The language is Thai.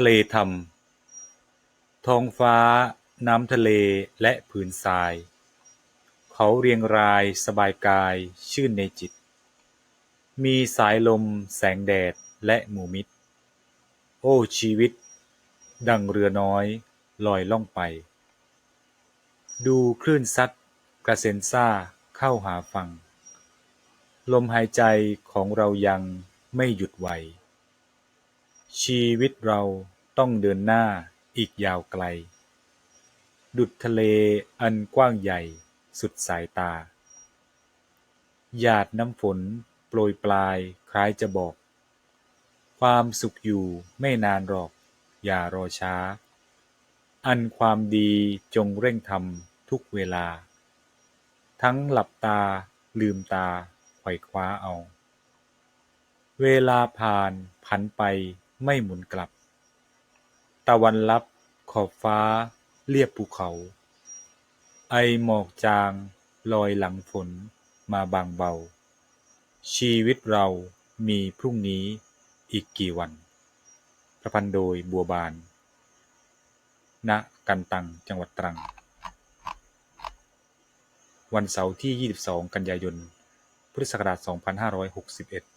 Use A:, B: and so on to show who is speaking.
A: ทะเลธรรม ท้องฟ้า น้ำทะเลและผืนทราย เขาเรียงรายสบายกายชื่นในจิต มีสายลม แสงแดดและหมู่มิตร โอ้ชีวิต ดังเรือน้อยลอยล่องไป ดูคลื่นซัดกระเซ็นซ่าเข้าหาฝั่งลมหายใจของเรายังไม่หยุดไหว ชีวิตเราต้องเดินหน้าอีกยาวไกล ดุจทะเลอันกว้างใหญ่สุดสายตา หยาดน้ำฝนโปรยปลายคล้ายจะบอก ความสุขอยู่ไม่นานหรอก อย่ารอช้า อันความดีจงเร่งทำทุกเวลา ทั้งหลับตาลืมตาไขว่คว้าเอา เวลาผ่านผันไป ไม่หมุนกลับ ตะวันลับขอบฟ้าเลียบภูเขา ไอหมอกจางลอยหลังฝนมาบางเบา ชีวิตเรามีพรุ่งนี้อีกกี่วัน ประพันธ์โดยบัวบาน ณ กันตัง จังหวัดตรัง วันเสาร์ที่ 22 กันยายน พุทธศักราช 2561